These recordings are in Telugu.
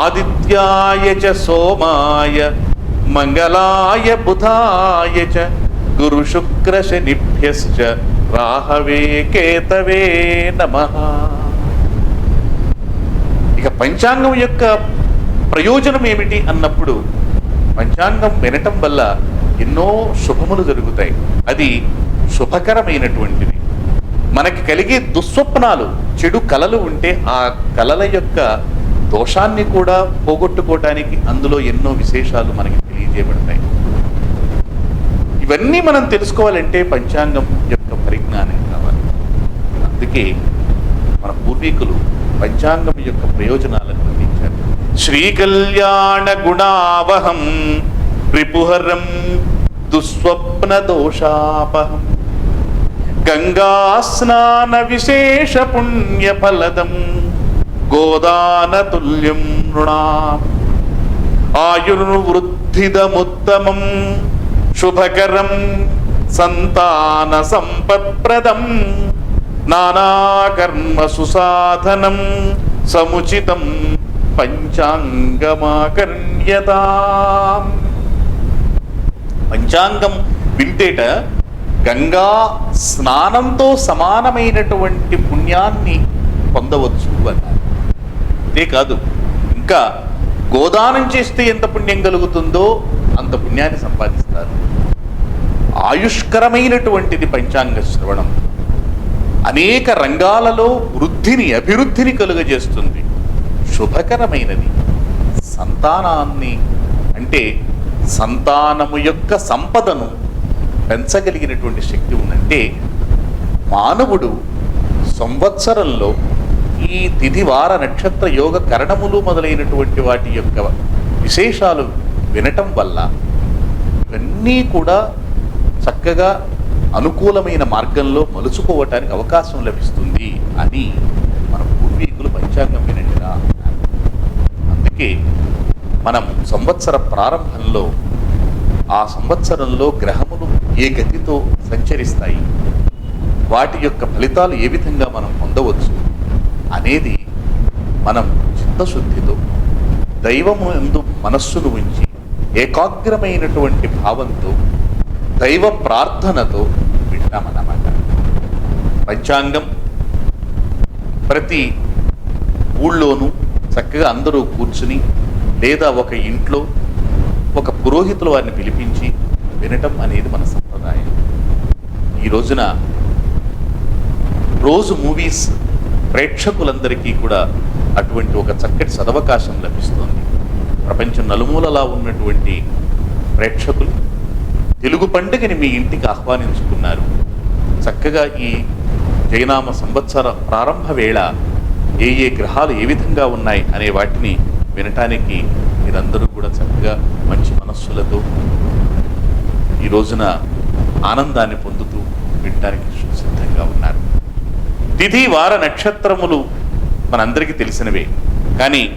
ఆదిత్యాయ చ సోమాయ మంగళాయ బుధాయ చ గురు శుక్ర శనిభ్యశ్చ రాహవే కేతవే నమః. ఇక పంచాంగం యొక్క ప్రయోజనం ఏమిటి అన్నప్పుడు పంచాంగం వినటం వల్ల ఎన్నో శుభములు జరుగుతాయి. అది శుభకరమైనటువంటిది. మనకి కలిగే దుస్వప్నాలు చెడు కలలు ఉంటే ఆ కలల యొక్క దోషాన్ని కూడా పోగొట్టుకోవటానికి అందులో ఎన్నో విశేషాలు మనకి తెలియజేయబడతాయి. ఇవన్నీ మనం తెలుసుకోవాలంటే పంచాంగం యొక్క పరిజ్ఞానం కావాలి. అందుకే మన పూర్వీకులు పంచాంగం యొక్క ప్రయోజనాలను అందించారు శ్రీ కళ్యాణ గుణావహం రిపుహరం దుస్వప్న దోషాపహం గంగా స్నాన విశేష పుణ్య ఫలదం గోదానతుల్యం తుల్యం ఆయుర్ను వృద్ధిదముత్తమం శుభకరం సంతాన సంపత్ప్రదం నానాకర్మ సుసాధనం సముచితం పంచాంగమాకర్ణ్యత పంచాంగం వింటేట గంగా స్నానంతో సమానమైనటువంటి పుణ్యాన్ని పొందవచ్చు అన్నారు అంతేకాదు ఇంకా గోదానం చేస్తే ఎంత పుణ్యం కలుగుతుందో అంత పుణ్యాన్ని సంపాదిస్తారు. ఆయుష్కరమైనటువంటిది పంచాంగ శ్రవణం. అనేక రంగాలలో వృద్ధిని అభివృద్ధిని కలుగజేస్తుంది. శుభకరమైనది. సంతానాన్ని అంటే సంతానము యొక్క సంపదను పెంచగలిగినటువంటి శక్తి ఉందంటే మానవుడు సంవత్సరంలో ఈ తిథి వార నక్షత్ర యోగ కరణములు మొదలైనటువంటి వాటి యొక్క విశేషాలు వినటం వల్ల ఇవన్నీ కూడా చక్కగా అనుకూలమైన మార్గంలో మలుచుకోవటానికి అవకాశం లభిస్తుంది అని మన పూర్వీకులు పంచాంగం వినండిరా అందుకే మనం సంవత్సర ప్రారంభంలో ఆ సంవత్సరంలో గ్రహములు ఏ గతితో సంచరిస్తాయి? వాటి యొక్క ఫలితాలు ఏ విధంగా మనం పొందవచ్చు? అనేది మనం చిత్తశుద్ధితో దైవము ఎందు మనస్సును ఉంచి ఏకాగ్రమైనటువంటి భావంతో దైవ ప్రార్థనతో వింటామన్నమాట. పంచాంగం ప్రతి ఊళ్ళోనూ చక్కగా అందరూ కూర్చుని లేదా ఒక ఇంట్లో ఒక పురోహితుల వారిని పిలిపించి వినటం అనేది మన సంప్రదాయం. ఈ రోజున రోజు మూవీస్ ప్రేక్షకులందరికీ కూడా అటువంటి ఒక చక్కటి సదవకాశం లభిస్తుంది. ప్రపంచం నలుమూలలా ఉన్నటువంటి ప్రేక్షకులు తెలుగు పండుగని మీ ఇంటికి ఆహ్వానించుకున్నారు. చక్కగా ఈ జయనామ సంవత్సర ప్రారంభ వేళ ఏ ఏ గ్రహాలు ఏ విధంగా ఉన్నాయి అనే వాటిని వినటానికి మీరందరూ కూడా చక్కగా మంచి మనస్సులతో ఈ రోజున ఆనందాన్ని పొందుతూ వినటానికి సిద్ధంగా ఉన్నారు. తిథి వార నక్షత్రములు మనందరికీ తెలిసినవే. కానీ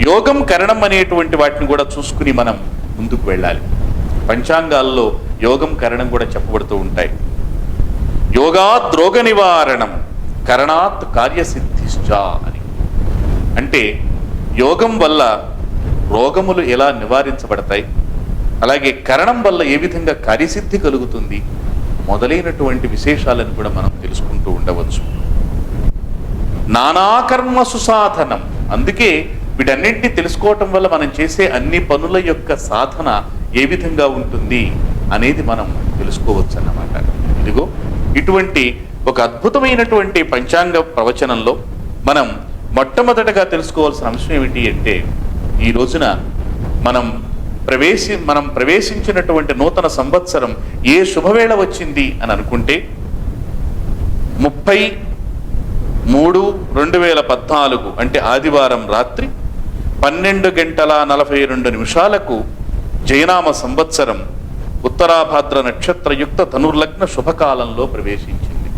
యోగం కరణం అనేటువంటి వాటిని కూడా చూసుకుని మనం ముందుకు వెళ్ళాలి. పంచాంగాల్లో యోగం కరణం కూడా చెప్పబడుతూ ఉంటాయి. యోగాత్ రోగ నివారణం కరణాత్ కార్యసిద్ధిశ్చ అని. అంటే యోగం వల్ల రోగములు ఎలా నివారించబడతాయి? అలాగే కరణం వల్ల ఏ విధంగా కార్యసిద్ధి కలుగుతుంది? మొదలైనటువంటి విశేషాలను కూడా మనం తెలుసుకుంటూ ఉండవచ్చు. నానాకర్మ సుసాధనం అందుకే వీటన్నింటినీ తెలుసుకోవటం వల్ల మనం చేసే అన్ని పనుల యొక్క సాధన ఏ విధంగా ఉంటుంది అనేది మనం తెలుసుకోవచ్చు అన్నమాట ఇదిగో ఇటువంటి ఒక అద్భుతమైనటువంటి పంచాంగ ప్రవచనంలో మనం మొట్టమొదటగా తెలుసుకోవాల్సిన అంశం ఏమిటి అంటే ఈ రోజున మనం ప్రవేశి మనం ప్రవేశించినటువంటి నూతన సంవత్సరం ఏ శుభవేళ వచ్చింది అని అనుకుంటే ముప్పై మూడు రెండు వేల పద్నాలుగు అంటే ఆదివారం రాత్రి పన్నెండు గంటల నలభై రెండు నిమిషాలకు జయనామ సంవత్సరం ఉత్తరాభాద్ర నక్షత్రయుక్త ధనుర్లగ్న శుభకాలంలో ప్రవేశించింది.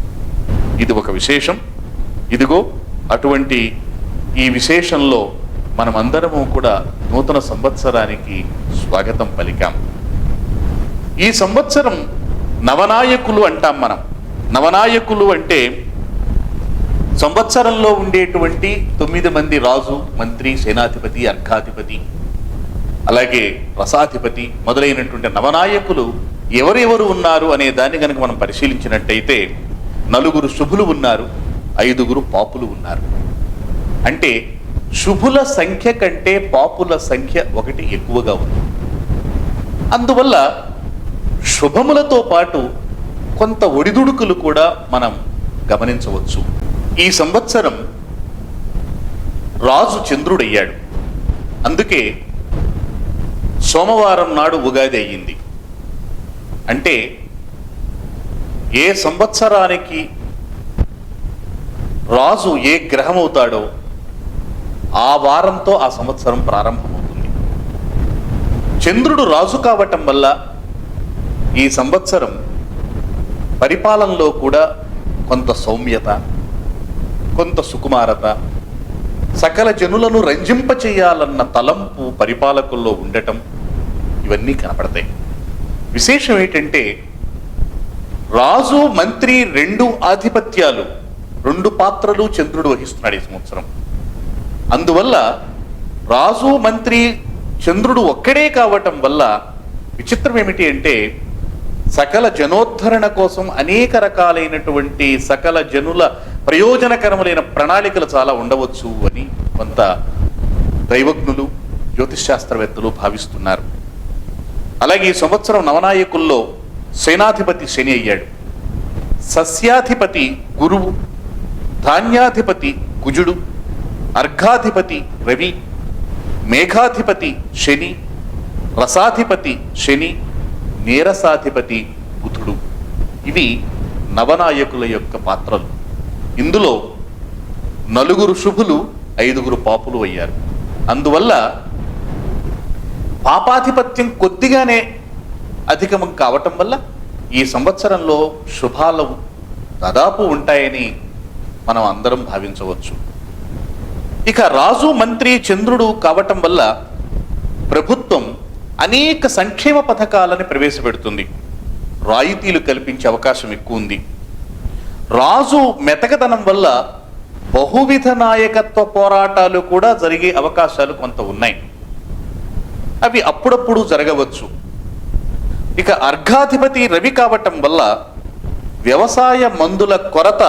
ఇది ఒక విశేషం. ఇదిగో అటువంటి ఈ విశేషంలో మనమందరము కూడా నూతన సంవత్సరానికి స్వాగతం పలికాం. ఈ సంవత్సరం నవనాయకులు అంటాం మనం. నవనాయకులు అంటే సంవత్సరంలో ఉండేటువంటి తొమ్మిది మంది రాజు మంత్రి సేనాధిపతి అర్ఘాధిపతి అలాగే రసాధిపతి మొదలైనటువంటి నవనాయకులు ఎవరెవరు ఉన్నారు అనే దాన్ని కనుక మనం పరిశీలించినట్టయితే నలుగురు శుభులు ఉన్నారు ఐదుగురు పాపులు ఉన్నారు. అంటే శుభుల సంఖ్య కంటే పాపుల సంఖ్య ఒకటి ఎక్కువగా ఉంది. అందువల్ల శుభములతో పాటు కొంత ఒడిదుడుకులు కూడా మనం గమనించవచ్చు. ఈ సంవత్సరం రాజు చంద్రుడయ్యాడు. అందుకే సోమవారం నాడు ఉగాది అయ్యింది. అంటే ఏ సంవత్సరానికి రాజు ఏ గ్రహం అవుతాడో ఆ వారంతో ఆ సంవత్సరం ప్రారంభమవుతుంది. చంద్రుడు రాజు కావటం వల్ల ఈ సంవత్సరం పరిపాలనలో కూడా కొంత సౌమ్యత కొంత సుకుమారత. సకల జనులను రంజింప చేయాలన్న తలంపు పరిపాలకుల్లో ఉండటం ఇవన్నీ కనపడతాయి. విశేషం ఏంటంటే రాజు మంత్రి రెండు ఆధిపత్యాలు రెండు పాత్రలు చంద్రుడు వహిస్తున్నాడు ఈ సంవత్సరం. అందువల్ల రాజు మంత్రి చంద్రుడు ఒక్కడే కావటం వల్ల విచిత్రం ఏమిటి అంటే సకల జనోద్ధరణ కోసం అనేక రకాలైనటువంటి సకల జనుల ప్రయోజనకరములైన ప్రణాళికలు చాలా ఉండవచ్చు అని కొంత దైవజ్ఞులు జ్యోతిష్ శాస్త్రవేత్తలు భావిస్తున్నారు. అలాగే ఈ సంవత్సరం నవనాయకుల్లో సేనాధిపతి శని అయ్యాడు. సస్యాధిపతి గురువు ధాన్యాధిపతి కుజుడు అర్ఘాధిపతి రవి మేఘాధిపతి శని రసాధిపతి శని నీరసాధిపతి బుధుడు. ఇవి నవనాయకుల యొక్క పాత్రలు. ఇందులో నలుగురు శుభులు ఐదుగురు పాపులు అయ్యారు. అందువల్ల పాపాధిపత్యం కొద్దిగానే అధికం కావటం వల్ల ఈ సంవత్సరంలో శుభాలు దాదాపు ఉంటాయని మనం అందరం భావించవచ్చు. ఇక రాజు మంత్రి చంద్రుడు కావటం వల్ల ప్రభుత్వం అనేక సంక్షేమ పథకాలని ప్రవేశపెడుతుంది. రాయితీలు కల్పించే అవకాశం ఎక్కువ ఉంది రాజు మెతకదనం వల్ల బహువిధ నాయకత్వ పోరాటాలు కూడా జరిగే అవకాశాలు కొంత ఉన్నాయి. అవి అప్పుడప్పుడు జరగవచ్చు. ఇక అర్ఘాధిపతి రవి కావటం వల్ల వ్యవసాయ మందుల కొరత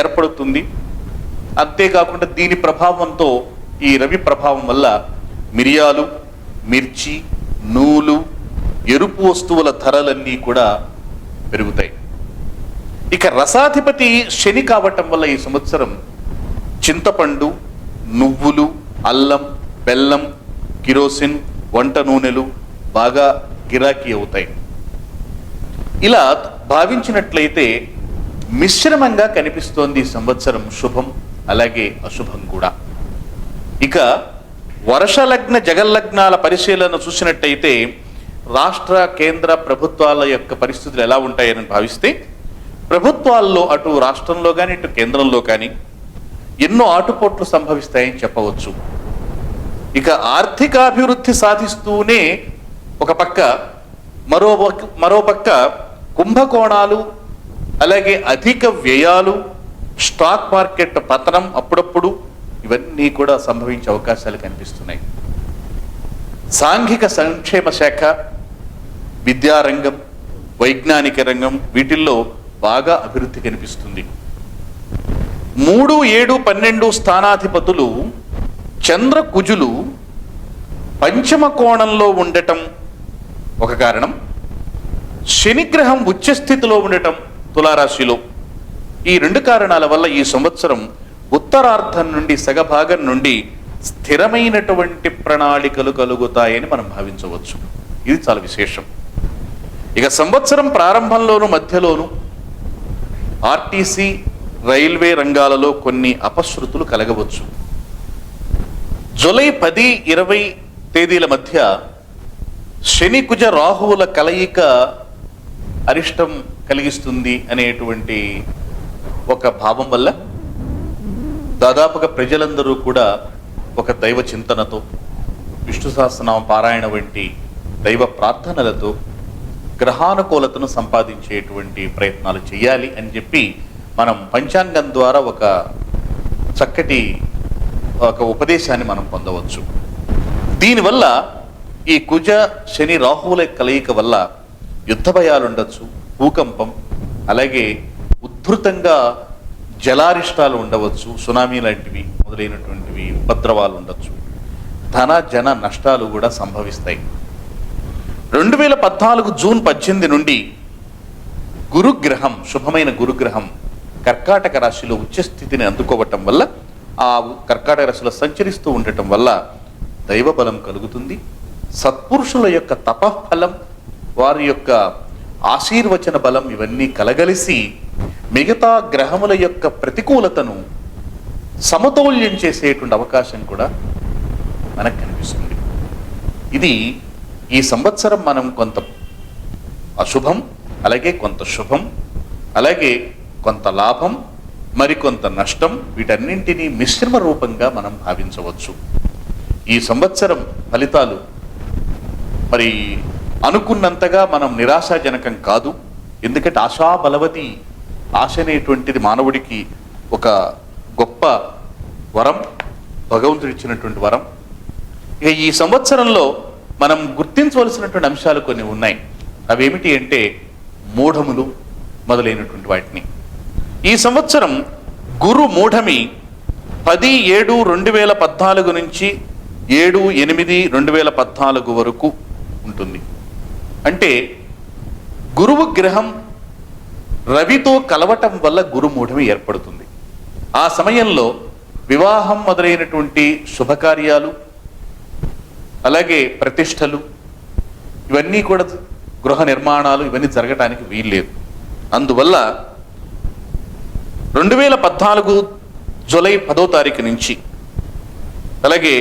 ఏర్పడుతుంది. అంతేకాకుండా దీని ప్రభావంతో ఈ రవి ప్రభావం వల్ల మిరియాలు మిర్చి నూలు ఎరుపు వస్తువుల ధరలన్నీ కూడా పెరుగుతాయి. ఇక రసాధిపతి శని కావటం వల్ల ఈ సంవత్సరం చింతపండు నువ్వులు అల్లం బెల్లం కిరోసిన్ వంట నూనెలు బాగా గిరాకీ అవుతాయి. ఇలా భావించినట్లయితే మిశ్రమంగా కనిపిస్తోంది ఈ సంవత్సరం శుభం అలాగే అశుభం కూడా. ఇక వర్షలగ్న జగల్లగ్నాల పరిశీలన చూసినట్టయితే రాష్ట్ర కేంద్ర ప్రభుత్వాల యొక్క పరిస్థితులు ఎలా ఉంటాయని భావిస్తే ప్రభుత్వాల్లో అటు రాష్ట్రంలో కానీ ఇటు కేంద్రంలో కానీ ఎన్నో ఆటుపోట్లు సంభవిస్తాయని చెప్పవచ్చు. ఇక ఆర్థికాభివృద్ధి సాధిస్తూనే ఒక పక్క మరో మరో పక్క కుంభకోణాలు అలాగే అధిక వ్యయాలు స్టాక్ మార్కెట్ పతనం అప్పుడప్పుడు ఇవన్నీ కూడా సంభవించే అవకాశాలు కనిపిస్తున్నాయి. సాంఘిక సంక్షేమ శాఖ విద్యారంగం వైజ్ఞానిక రంగం వీటిల్లో బాగా అభివృద్ధి కనిపిస్తుంది. మూడు ఏడు పన్నెండు స్థానాధిపతులు చంద్ర కుజులు పంచమ కోణంలో ఉండటం ఒక కారణం. శనిగ్రహం ఉచ్చస్థితిలో ఉండటం తులారాశిలో. ఈ రెండు కారణాల వల్ల ఈ సంవత్సరం ఉత్తరార్ధం నుండి సగభాగం నుండి స్థిరమైనటువంటి ప్రణాళికలు కలుగుతాయని మనం భావించవచ్చు. ఇది చాలా విశేషం. ఇక సంవత్సరం ప్రారంభంలోను మధ్యలోను ఆర్టీసీ రైల్వే రంగాలలో కొన్ని అపశృతులు కలగవచ్చు. జూలై పది ఇరవై తేదీల మధ్య శని కుజ రాహువుల కలయిక అరిష్టం కలిగిస్తుంది అనేటువంటి ఒక భావం వల్ల దాదాపుగా ప్రజలందరూ కూడా ఒక దైవ చింతనతో విష్ణు సహస్రనామ పారాయణ వంటి దైవ ప్రార్థనలతో గ్రహానుకూలతను సంపాదించేటువంటి ప్రయత్నాలు చేయాలి అని చెప్పి మనం పంచాంగం ద్వారా ఒక చక్కటి ఒక ఉపదేశాన్ని మనం పొందవచ్చు. దీనివల్ల ఈ కుజ శని రాహువుల కలయిక వల్ల యుద్ధ భయాలు ఉండొచ్చు భూకంపం అలాగే ఉద్ధృతంగా జలారిష్టాలు ఉండవచ్చు సునామీ లాంటివి మొదలైనటువంటివి ఉపద్రవాలు ఉండొచ్చు. ధన జన నష్టాలు కూడా సంభవిస్తాయి. రెండు వేల పద్నాలుగు జూన్ పద్దెనిమిది నుండి గురుగ్రహం శుభమైన గురుగ్రహం కర్కాటక రాశిలో ఉచ్చస్థితిని అందుకోవటం వల్ల ఆ కర్కాటక రాశిలో సంచరిస్తూ ఉండటం వల్ల దైవ బలం కలుగుతుంది. సత్పురుషుల యొక్క తపఫలం వారి యొక్క ఆశీర్వచన బలం ఇవన్నీ కలగలిసి మిగతా గ్రహముల యొక్క ప్రతికూలతను సమతౌల్యం చేసేటువంటి అవకాశం కూడా మనకు కనిపిస్తుంది. ఇది ఈ సంవత్సరం మనం కొంత అశుభం అలాగే కొంత శుభం అలాగే కొంత లాభం మరికొంత నష్టం వీటన్నింటినీ మిశ్రమ రూపంగా మనం భావించవచ్చు. ఈ సంవత్సరం ఫలితాలు మరి అనుకున్నంతగా మనం నిరాశాజనకం కాదు. ఎందుకంటే ఆశా బలవతి ఆశ అనేటువంటిది మానవుడికి ఒక గొప్ప వరం భగవంతుడు ఇచ్చినటువంటి వరం. ఇక ఈ సంవత్సరంలో మనం గుర్తించవలసినటువంటి అంశాలు కొన్ని ఉన్నాయి. అవేమిటి అంటే మూఢములు మొదలైనటువంటి వాటిని. ఈ సంవత్సరం గురు మూఢమి పది ఏడు రెండు వేల పద్నాలుగు నుంచి ఏడు ఎనిమిది రెండు వేల పద్నాలుగు వరకు ఉంటుంది. అంటే గురువు గ్రహం రవితో కలవటం వల్ల గురుమూఢం ఏర్పడుతుంది. ఆ సమయంలో వివాహం మొదలైనటువంటి శుభకార్యాలు అలాగే ప్రతిష్టలు ఇవన్నీ కూడా గృహ నిర్మాణాలు ఇవన్నీ జరగటానికి వీల్లేదు. అందువల్ల రెండు వేల పద్నాలుగు జూలై పదో తారీఖు నుంచి అలాగే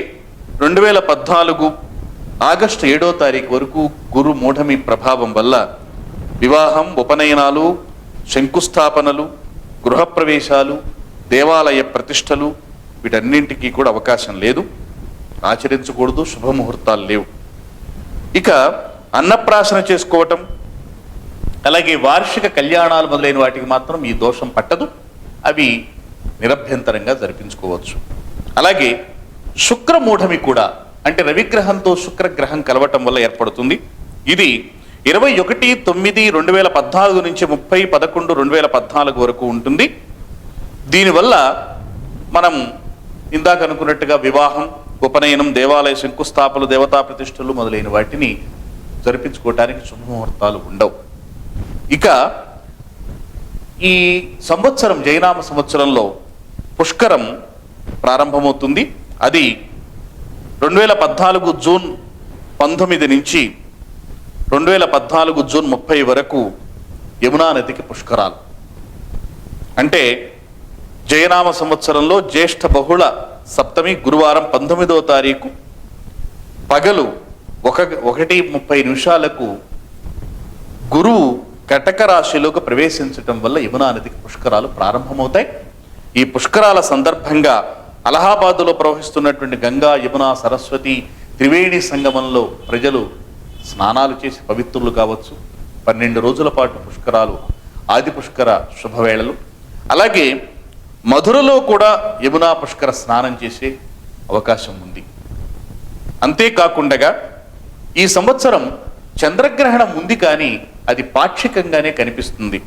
రెండు వేల పద్నాలుగు ఆగస్టు ఏడో తారీఖు వరకు గురు మూఢమి ప్రభావం వల్ల వివాహం ఉపనయనాలు శంకుస్థాపనలు గృహప్రవేశాలు దేవాలయ ప్రతిష్టలు వీటన్నింటికీ కూడా అవకాశం లేదు. ఆచరించకూడదు శుభముహూర్తాలు లేవు. ఇక అన్నప్రాసన చేసుకోవటం అలాగే వార్షిక కళ్యాణాలు మొదలైన వాటికి మాత్రం ఈ దోషం పట్టదు. అవి నిరభ్యంతరంగా జరిపించుకోవచ్చు. అలాగే శుక్రమూఢమి కూడా అంటే రవిగ్రహంతో శుక్రగ్రహం కలవటం వల్ల ఏర్పడుతుంది. ఇది ఇరవై ఒకటి తొమ్మిది రెండు వేల పద్నాలుగు నుంచి ముప్పై పదకొండు రెండు వేల పద్నాలుగు వరకు ఉంటుంది. దీనివల్ల మనం ఇందాక అనుకున్నట్టుగా వివాహం ఉపనయనం దేవాలయ శంకుస్థాపనలు దేవతా ప్రతిష్టలు మొదలైన వాటిని జరిపించుకోవటానికి శుభముహూర్తాలు ఉండవు. ఇక ఈ సంవత్సరం జైనామ సంవత్సరంలో పుష్కరం ప్రారంభమవుతుంది. అది రెండు వేల పద్నాలుగు జూన్ పంతొమ్మిది నుంచి రెండు వేల పద్నాలుగు జూన్ ముప్పై వరకు యమునా నదికి పుష్కరాలు. అంటే జయనామ సంవత్సరంలో జ్యేష్ఠ బహుళ సప్తమి గురువారం పంతొమ్మిదవ తారీఖు పగలు ఒక ఒకటి ముప్పై నిమిషాలకు గురువు కటక రాశిలోకి ప్రవేశించటం వల్ల యమునా నదికి పుష్కరాలు ప్రారంభమవుతాయి. ఈ పుష్కరాల సందర్భంగా అలహాబాద్లో ప్రవహిస్తున్నటువంటి గంగా యమున సరస్వతి త్రివేణి సంగమంలో ప్రజలు స్నానాలు చేసి పవిత్రులు కావచ్చు. పన్నెండు రోజుల పాటు పుష్కరాలు ఆది పుష్కర శుభవేళలు. అలాగే మధురలో కూడా యమునా పుష్కర స్నానం చేసే అవకాశం ఉంది. అంతేకాకుండా ఈ సంవత్సరం చంద్రగ్రహణం ఉంది కానీ అది పాక్షికంగానే కనిపిస్తుంది.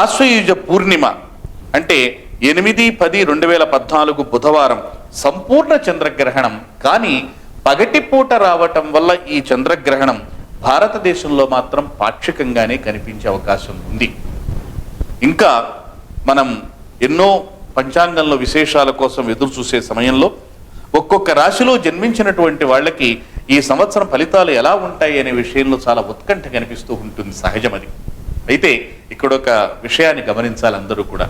ఆశ్వయుజ పూర్ణిమ అంటే ఎనిమిది పది రెండు వేల పద్నాలుగు బుధవారం సంపూర్ణ చంద్రగ్రహణం. కానీ పగటిపూట రావటం వల్ల ఈ చంద్రగ్రహణం భారతదేశంలో మాత్రం పాక్షికంగానే కనిపించే అవకాశం ఉంది. ఇంకా మనం ఎన్నో పంచాంగంలో విశేషాల కోసం ఎదురు చూసే సమయంలో ఒక్కొక్క రాశిలో జన్మించినటువంటి వాళ్ళకి ఈ సంవత్సరం ఫలితాలు ఎలా ఉంటాయి అనే విషయంలో చాలా ఉత్కంఠ కనిపిస్తూ ఉంటుంది సహజమని అయితే ఇక్కడ ఒక విషయాన్ని గమనించాలి అందరూ కూడా.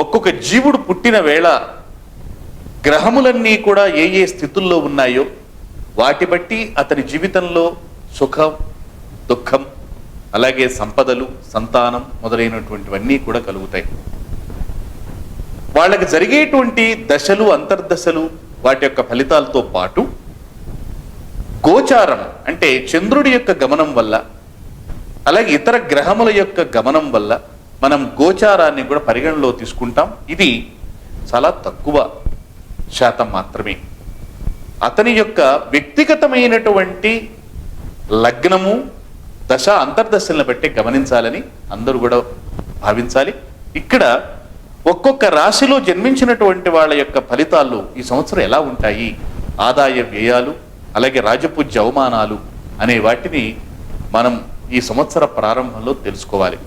ఒక్కొక్క జీవుడు పుట్టిన వేళ గ్రహములన్నీ కూడా ఏ ఏ స్థితుల్లో ఉన్నాయో వాటి బట్టి అతని జీవితంలో సుఖం దుఃఖం అలాగే సంపదలు సంతానం మొదలైనటువంటివన్నీ కూడా కలుగుతాయి. వాళ్ళకి జరిగేటువంటి దశలు అంతర్దశలు వాటి యొక్క ఫలితాలతో పాటు గోచారం అంటే చంద్రుడి యొక్క గమనం వల్ల అలాగే ఇతర గ్రహముల యొక్క గమనం వల్ల మనం గోచారాన్ని కూడా పరిగణలో తీసుకుంటాం. ఇది చాలా తక్కువ శాతం మాత్రమే. అతని యొక్క వ్యక్తిగతమైనటువంటి లగ్నము దశ అంతర్దశలను బట్టి గమనించాలని అందరూ కూడా భావించాలి. ఇక్కడ ఒక్కొక్క రాశిలో జన్మించినటువంటి వాళ్ళ యొక్క ఫలితాలు ఈ సంవత్సరం ఎలా ఉంటాయి? ఆదాయ వ్యయాలు అలాగే రాజపూజ్య అవమానాలు అనే వాటిని మనం ఈ సంవత్సర ప్రారంభంలో తెలుసుకోవాలి.